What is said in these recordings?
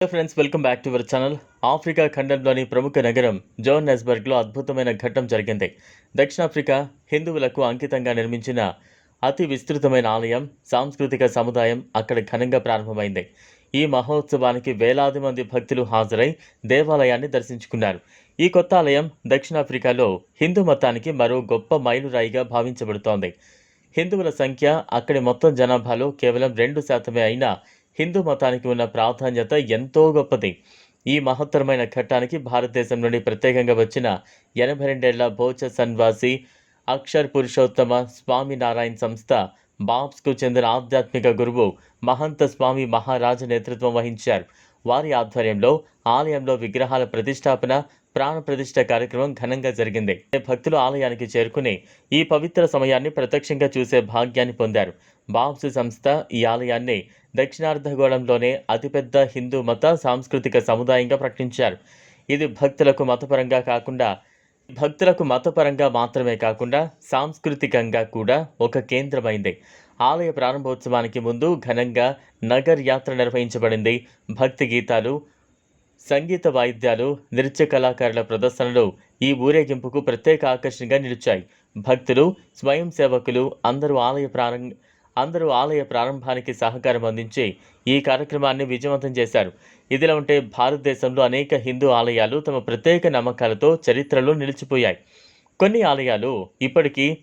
Friends welcome back to our channel Africa ఖండంలోని ప్రముఖ నగరం జోహన్నెస్బర్గ్లో అద్భుతమైన ఘట్టం జరిగింది దక్షిణాఫ్రికా హిందువులకు అంకితంగా నిర్మించిన అతి విస్తృతమైన ఆలయం సాంస్కృతిక సముదాయం అక్కడ ఘనంగా ప్రారంభమైంది ఈ మహోత్సవానికి వేలాది మంది భక్తులు హాజరై దేవాలయాన్ని దర్శించుకున్నారు. ఈ కొత్త ఆలయం దక్షిణాఫ్రికాలో హిందూ మతానికి మరో గొప్ప మైలురాయిగా భావించబడుతోంది. హిందువుల సంఖ్య అక్కడి మొత్తం జనాభాలో కేవలం రెండు శాతమే అయినా హిందూ మతానికి ఉన్న ప్రాధాన్యత ఎంతో గొప్పది. ఈ మహత్తరమైన ఘట్టానికి భారతదేశం నుండి ప్రత్యేకంగా వచ్చిన ఎనభై రెండేళ్ళ బోచ సన్వాసి అక్షర్ పురుషోత్తమ స్వామి నారాయణ్ సంస్థ బాబ్స్కు చెందిన ఆధ్యాత్మిక గురువు మహంత స్వామి మహారాజ నేతృత్వం వహించారు. వారి ఆధ్వర్యంలో ఆలయంలో విగ్రహాల ప్రతిష్టాపన ప్రాణ ప్రతిష్ట కార్యక్రమం ఘనంగా జరిగింది. భక్తులు ఆలయానికి చేరుకుని ఈ పవిత్ర సమయాన్ని ప్రత్యక్షంగా చూసే భాగ్యాన్ని పొందారు. బాబ్స్ సంస్థ ఈ ఆలయాన్ని దక్షిణార్ధగోళంలోనే అతిపెద్ద హిందూ మత సాంస్కృతిక సముదాయంగా ప్రకటించారు. ఇది భక్తులకు మతపరంగా కాకుండా భక్తులకు మతపరంగా మాత్రమే కాకుండా సాంస్కృతికంగా కూడా ఒక కేంద్రమైంది. ఆలయ ప్రారంభోత్సవానికి ముందు ఘనంగా నగర్ యాత్ర నిర్వహించబడింది. భక్తి గీతాలు సంగీత వాయిద్యాలు నృత్య కళాకారుల ప్రదర్శనలు ఈ ఊరేగింపుకు ప్రత్యేక ఆకర్షణగా నిలిచాయి. భక్తులు స్వయం సేవకులు అందరూ ఆలయ ప్రారంభ అందరూ ఆలయ ప్రారంభానికి సహకారం అందించి ఈ కార్యక్రమాన్ని విజయవంతం చేశారు. ఇదిలా ఉంటే భారతదేశంలో అనేక హిందూ ఆలయాలు తమ ప్రత్యేక నమ్మకాలతో చరిత్రలో నిలిచిపోయాయి. కొన్ని ఆలయాలు ఇప్పటికీ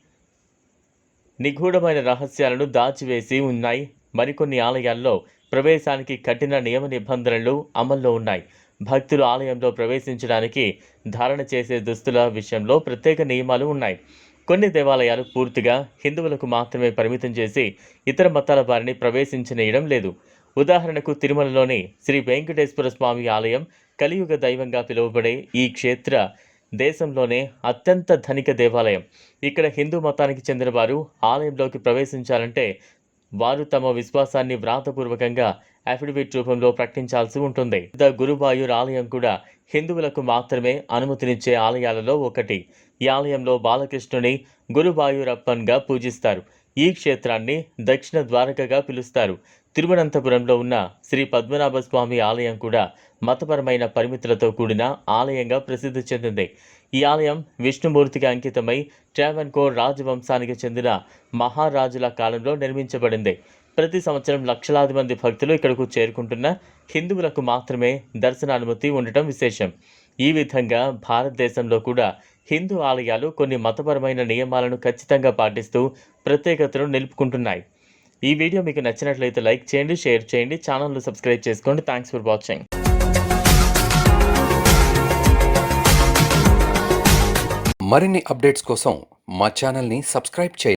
నిగూఢమైన రహస్యాలను దాచివేసి ఉన్నాయి. మరికొన్ని ఆలయాల్లో ప్రవేశానికి కఠిన నియమ నిబంధనలు అమల్లో ఉన్నాయి. భక్తులు ఆలయంలో ప్రవేశించడానికి ధారణ చేసే దుస్తుల విషయంలో ప్రత్యేక నియమాలు ఉన్నాయి. కొన్ని దేవాలయాలు పూర్తిగా హిందువులకు మాత్రమే పరిమితం చేసి ఇతర మతాల వారిని ప్రవేశించనీయడం లేదు. ఉదాహరణకు తిరుమలలోని శ్రీ వెంకటేశ్వర స్వామి ఆలయం కలియుగ దైవంగా పిలువబడే ఈ క్షేత్ర దేశంలోనే అత్యంత ధనిక దేవాలయం. ఇక్కడ హిందూ మతానికి చెందిన వారు ఆలయంలోకి ప్రవేశించాలంటే వారు తమ విశ్వాసాన్ని వ్రాతపూర్వకంగా అఫిడవిట్ రూపంలో ప్రకటించాల్సి ఉంటుంది. ద గురువాయూర్ ఆలయం కూడా హిందువులకు మాత్రమే అనుమతినిచ్చే ఆలయాలలో ఒకటి. ఈ ఆలయంలో బాలకృష్ణుని గురువాయూరప్పన్గా పూజిస్తారు. ఈ క్షేత్రాన్ని దక్షిణ ద్వారకగా పిలుస్తారు. తిరువనంతపురంలో ఉన్న శ్రీ పద్మనాభ స్వామి ఆలయం కూడా మతపరమైన పరిమితులతో కూడిన ఆలయంగా ప్రసిద్ధి చెందింది. ఈ ఆలయం విష్ణుమూర్తికి అంకితమై ట్రావెన్కోర్ రాజవంశానికి చెందిన మహారాజుల కాలంలో నిర్మించబడింది. ప్రతి సంవత్సరం లక్షలాది మంది భక్తులు ఇక్కడకు చేరుకుంటున్న హిందువులకు మాత్రమే దర్శనానుమతి ఉండటం విశేషం. ఈ విధంగా భారతదేశంలో కూడా హిందూ ఆలయాలు కొన్ని మతపరమైన నియమాలను ఖచ్చితంగా పాటిస్తూ ప్రత్యేకతను నిలుపుకుంటున్నాయి. ఈ వీడియో మీకు నచ్చినట్లయితే లైక్ చేయండి షేర్ చేయండి ఛానల్ను సబ్స్క్రైబ్ చేసుకోండి. థ్యాంక్స్ ఫర్ వాచింగ్ మరిన్ని అప్డేట్స్ కోసం మా ఛానల్ని సబ్స్క్రైబ్ చేయండి.